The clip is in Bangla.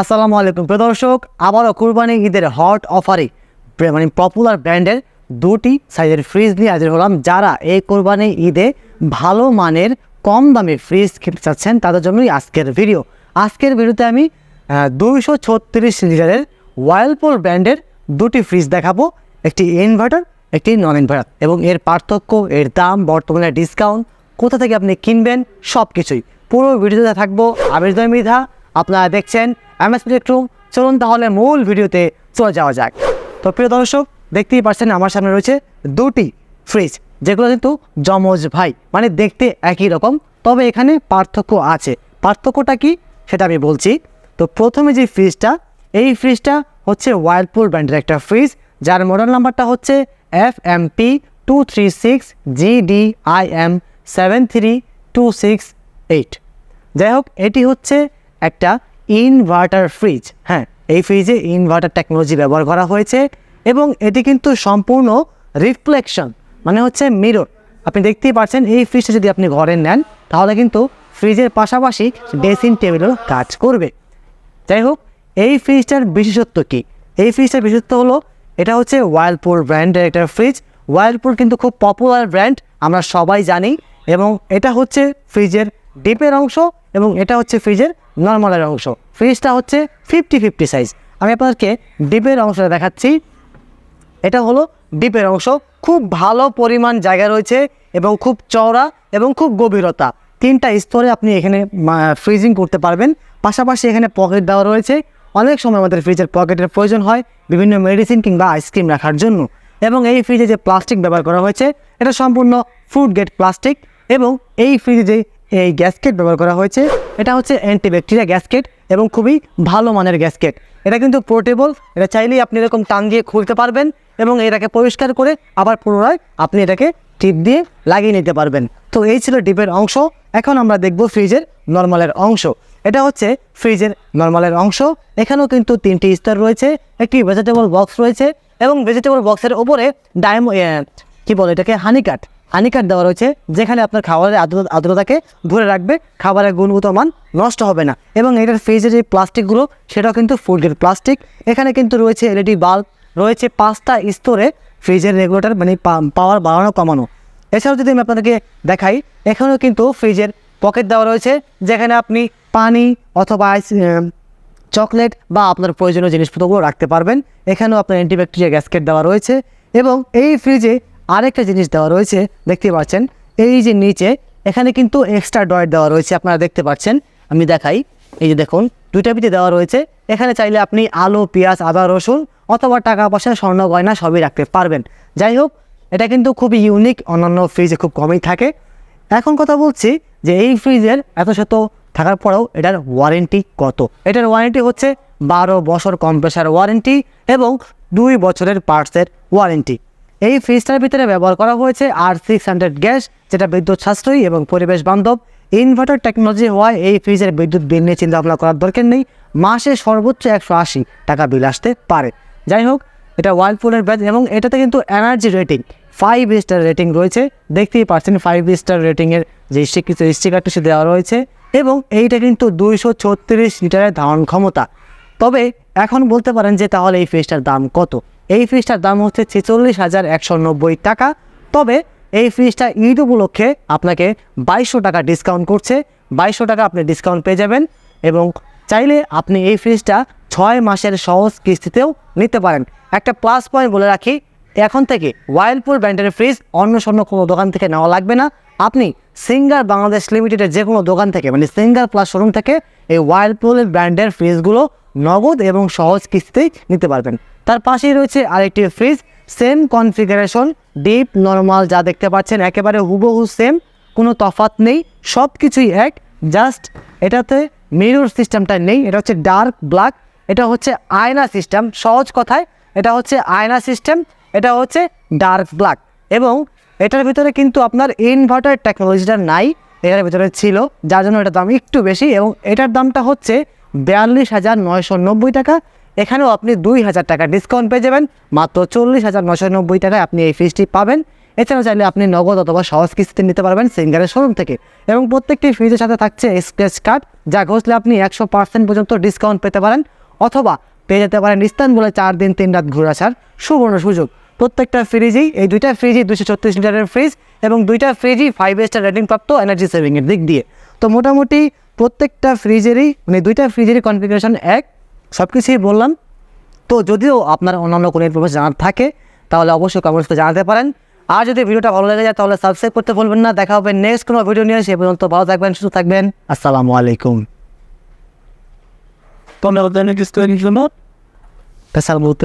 আসসালামু আলাইকুম। প্রিয় দর্শক, আবারও কুরবানি ঈদের হট অফারে মানে পপুলার ব্র্যান্ডের দুটি সাইজের ফ্রিজ নিয়ে হাজির হলাম। যারা এই কোরবানি ঈদে ভালো মানের কম দামে ফ্রিজ কিনতে চাচ্ছেন, তাদের জন্যই আজকের ভিডিও আজকের ভিডিওতে আমি দুইশো ছত্রিশ লিটারের ওয়াইলপুল ব্র্যান্ডের দুটি ফ্রিজ দেখাবো। একটি ইনভার্টার একটি নন ইনভার্টার এবং এর পার্থক্য, এর দাম, বর্তমানে ডিসকাউন্ট কোথা থেকে আপনি কিনবেন সব কিছুই পুরো ভিডিওতে থাকব আবেদন মৃধা। আপনারা দেখছেন এমএস ইলেকট্রুম চলুন তাহলে মূল ভিডিওতে চলে যাওয়া যাক। তো প্রিয় দর্শক, দেখতেই পাচ্ছেন আমার সামনে রয়েছে দুটি ফ্রিজ যেগুলো কিন্তু জমজ ভাই মানে দেখতে একই রকম, তবে এখানে পার্থক্য আছে। পার্থক্যটা কি? সেটা আমি বলছি। তো প্রথমে যে ফ্রিজটা এই ফ্রিজটা হচ্ছে ওয়াইল্ডপুল ব্র্যান্ডের একটা ফ্রিজ যার মডেল নাম্বারটা হচ্ছে F M P two three six G D I M seven three two six eight যাই হোক, এটি হচ্ছে একটা ইনভার্টার ফ্রিজ। হ্যাঁ এই ফ্রিজে ইনভার্টার টেকনোলজি ব্যবহার করা হয়েছে এবং এটি কিন্তু সম্পূর্ণ রিফ্লেকশন মানে হচ্ছে মিরর। আপনি দেখতেই পাচ্ছেন, এই ফ্রিজটা যদি আপনি ঘরে নেন, তাহলে কিন্তু ফ্রিজের পাশাপাশি ড্রেসিং টেবিলও কাজ করবে। যাই হোক, এই ফ্রিজটার বিশেষত্ব কী? এই ফ্রিজটার বিশেষত্ব হলো, এটা হচ্ছে ওয়াইল্ডপুর ব্র্যান্ডের একটা ফ্রিজ ওয়াইল্ডপুর কিন্তু খুব পপুলার ব্র্যান্ড আমরা সবাই জানি, এবং এটা হচ্ছে ফ্রিজের ডিপের অংশ এবং এটা হচ্ছে ফ্রিজের নর্মালের অংশ। ফ্রিজটা হচ্ছে ফিফটি ফিফটি সাইজ আমি আপনাদেরকে ডিপের অংশটা দেখাচ্ছি। এটা হলো ডিপের অংশ। খুব ভালো পরিমাণ জায়গা রয়েছে এবং খুব চওড়া এবং খুব গভীরতা। তিনটা স্তরে আপনি এখানে ফ্রিজিং করতে পারবেন। পাশাপাশি এখানে পকেট দেওয়া রয়েছে। অনেক সময় আমাদের ফ্রিজের পকেটের প্রয়োজন হয় বিভিন্ন মেডিসিন কিংবা আইসক্রিম রাখার জন্য। এবং এই ফ্রিজে যে প্লাস্টিক ব্যবহার করা হয়েছে, এটা সম্পূর্ণ ফুড গেট প্লাস্টিক এবং এই ফ্রিজে যে এই গ্যাসকেট ব্যবহার করা হয়েছে। এটা হচ্ছে অ্যান্টিব্যাকটেরিয়া গ্যাসকেট এবং খুবই ভালো মানের গ্যাসকেট এটা কিন্তু পোর্টেবল এটা চাইলেই আপনি এরকম টান দিয়ে খুলতে পারবেন এবং এটাকে পরিষ্কার করে আবার পুনরায় আপনি এটাকে টিপ দিয়ে লাগিয়ে নিতে পারবেন। তো এই ছিল ডিপের অংশ। এখন আমরা দেখব ফ্রিজের নর্মালের অংশ। এটা হচ্ছে ফ্রিজের নর্মালের অংশ। এখানেও কিন্তু তিনটি স্তর রয়েছে, একটি ভেজিটেবল বক্স রয়েছে এবং ভেজিটেবল বক্সের ওপরে ডায়ম কী বলে এটাকে হানিকাট হানিকাট দেওয়া রয়েছে, যেখানে আপনার খাবারের আর্দ্রতা আর্দ্রতাকে ধরে রাখবে, খাবারের গুণগত মান নষ্ট হবে না। এবং এটার ফ্রিজের যে প্লাস্টিকগুলো, সেটাও কিন্তু ফুডের প্লাস্টিক। এখানে কিন্তু রয়েছে এলইডি বাল্ব, রয়েছে পাঁচটা স্তরে ফ্রিজের রেগুলেটর মানে পাওয়ার বাড়ানো, কমানো। এছাড়াও যদি আমি আপনাদেরকে দেখাই, এখানেও কিন্তু ফ্রিজের পকেট দেওয়া রয়েছে, যেখানে আপনি পানি অথবা আইস চকলেট বা আপনার প্রয়োজনীয় জিনিসপত্রগুলো রাখতে পারবেন। এখানেও আপনার অ্যান্টিব্যাকটেরিয়া গ্যাসকেট দেওয়া রয়েছে। এবং এই ফ্রিজে আরেকটা জিনিস দেওয়া রয়েছে, দেখতে পাচ্ছেন? এই যে নিচে, এখানে কিন্তু এক্সট্রা ডয়েট দেওয়া রয়েছে, আপনারা দেখতে পাচ্ছেন? আমি দেখাই, এই যে দেখুন, দুইটা পিঠে দেওয়া রয়েছে। এখানে চাইলে আপনি আলু, পেঁয়াজ, আদা, রসুন অথবা টাকা পয়সা, স্বর্ণ, গয়না সবই রাখতে পারবেন। যাই হোক, এটা কিন্তু খুবই ইউনিক অন্যান্য ফ্রিজে খুব কমই থাকে। এখন কথা বলছি যে এই ফ্রিজের এত শত থাকার পরেও এটার ওয়ারেন্টি কত? এটার ওয়ারেন্টি হচ্ছে বারো বছর কম্প্রেসার ওয়ারেন্টি এবং দুই বছরের পার্টসের ওয়ারেন্টি এই ফ্রিজটার ভিতরে ব্যবহার করা হয়েছে আর সিক্স হান্ড্রেড গ্যাস, যেটা বিদ্যুৎ সাশ্রয়ী এবং পরিবেশ বান্ধব। ইনভার্টার টেকনোলজি হওয়ায় এই ফ্রিজের বিদ্যুৎ বিল নিয়ে চিন্তা ভাবনা করার দরকার নেই। মাসে সর্বোচ্চ একশো আশি টাকা বিল আসতে পারে। যাই হোক, এটা ওয়ার্লপুলের ব্যাচ এবং এটাতে কিন্তু energy rating five star rating রয়েছে। দেখতেই পাচ্ছেন ফাইভ স্টার রেটিংয়ের যে স্বীকৃত স্টিকারটি সে দেওয়া রয়েছে এবং এইটা কিন্তু দুইশো ছত্রিশ লিটারের ধারণ ক্ষমতা। তবে এখন বলতে পারেন যে তাহলে এই ফ্রিজটার দাম কত? এই ফ্রিজটার দাম হচ্ছে ছেচল্লিশ হাজার একশো নব্বই টাকা। তবে এই ফ্রিজটা ঈদ উপলক্ষে আপনাকে বাইশশো টাকা ডিসকাউন্ট করছে। বাইশশো টাকা আপনি ডিসকাউন্ট পেয়ে যাবেন এবং চাইলে আপনি এই ফ্রিজটা ছয় মাসের সহজ কিস্তিতেও নিতে পারেন। একটা প্লাস পয়েন্ট বলে রাখি, এখন থেকে ওয়াইল্ডপুর ব্র্যান্ডের ফ্রিজ অন্য স্বর্ণ কোনো দোকান থেকে নেওয়া লাগবে না। আপনি সিঙ্গার বাংলাদেশ লিমিটেডের যে কোনো দোকান থেকে মানে সিঙ্গার প্লাস শোরুম থেকে এই ওয়াইল্ডপুলের ব্র্যান্ডের ফ্রিজগুলো নগদ এবং সহজ কিস্তিতেই নিতে পারবেন। তার পাশেই রয়েছে আরেকটি fridge same configuration deep normal যা দেখতে পাচ্ছেন। একেবারে হুবহু সেম কোনো তফাৎ নেই সব কিছুই এক। জাস্ট এটাতে মিরর সিস্টেমটা নেই, এটা হচ্ছে ডার্ক ব্ল্যাক এটা হচ্ছে আয়না সিস্টেম সহজ কথায়, এটা হচ্ছে আয়না সিস্টেম এটা হচ্ছে ডার্ক ব্ল্যাক এবং এটার ভিতরে কিন্তু আপনার ইনভার্টার টেকনোলজিটা নাই, এটার ভিতরে ছিল, যার জন্য এটার দাম একটু বেশি, এবং এটার দামটা হচ্ছে বিয়াল্লিশ হাজার নয়শো নব্বই টাকা এখানেও আপনি দুই হাজার টাকা ডিসকাউন্ট পেয়ে যাবেন। মাত্র চল্লিশ হাজার নশো নব্বই টাকায় আপনি এই ফ্রিজটি পাবেন। এছাড়াও চাইলে আপনি নগদ অথবা সহজ কিস্তিতে নিতে পারবেন সিঙ্গারের শোরুম থেকে। এবং প্রত্যেকটি ফ্রিজের সাথে থাকছে স্ক্র্যাচ কার্ড যা ঘষলে আপনি একশো পার্সেন্ট পর্যন্ত ডিসকাউন্ট পেতে পারেন। অথবা পেয়ে যেতে পারেন ইস্তানবুলে চার দিন, তিন রাত ঘুরে আসার সুবর্ণ সুযোগ। প্রত্যেকটা ফ্রিজই এই দুইটা ফ্রিজই দুশো ছত্রিশ লিটারের ফ্রিজ এবং দুইটা ফ্রিজই ফাইভ স্টার রেটিং প্রাপ্ত এনার্জি সেভিংয়ের দিক দিয়ে। তো মোটামুটি প্রত্যেকটা ফ্রিজেরই মানে দুইটা ফ্রিজেরই কনফিগারেশন এক। সব কিছুই বললাম। তো যদিও আপনার অন্যান্য কোনো ইনফরমেশন জানার থাকে তাহলে অবশ্যই কমেন্টসে জানাতে পারেন। আর যদি ভিডিওটা ভালো লেগে যায় তাহলে সাবস্ক্রাইব করতে ভুলবেন না। দেখা হবে নেক্সট কোনো ভিডিও নিয়ে সে পর্যন্ত ভালো থাকবেন সুস্থ থাকবেন। আসসালামু আলাইকুম। তোমরা পেশাল বলতে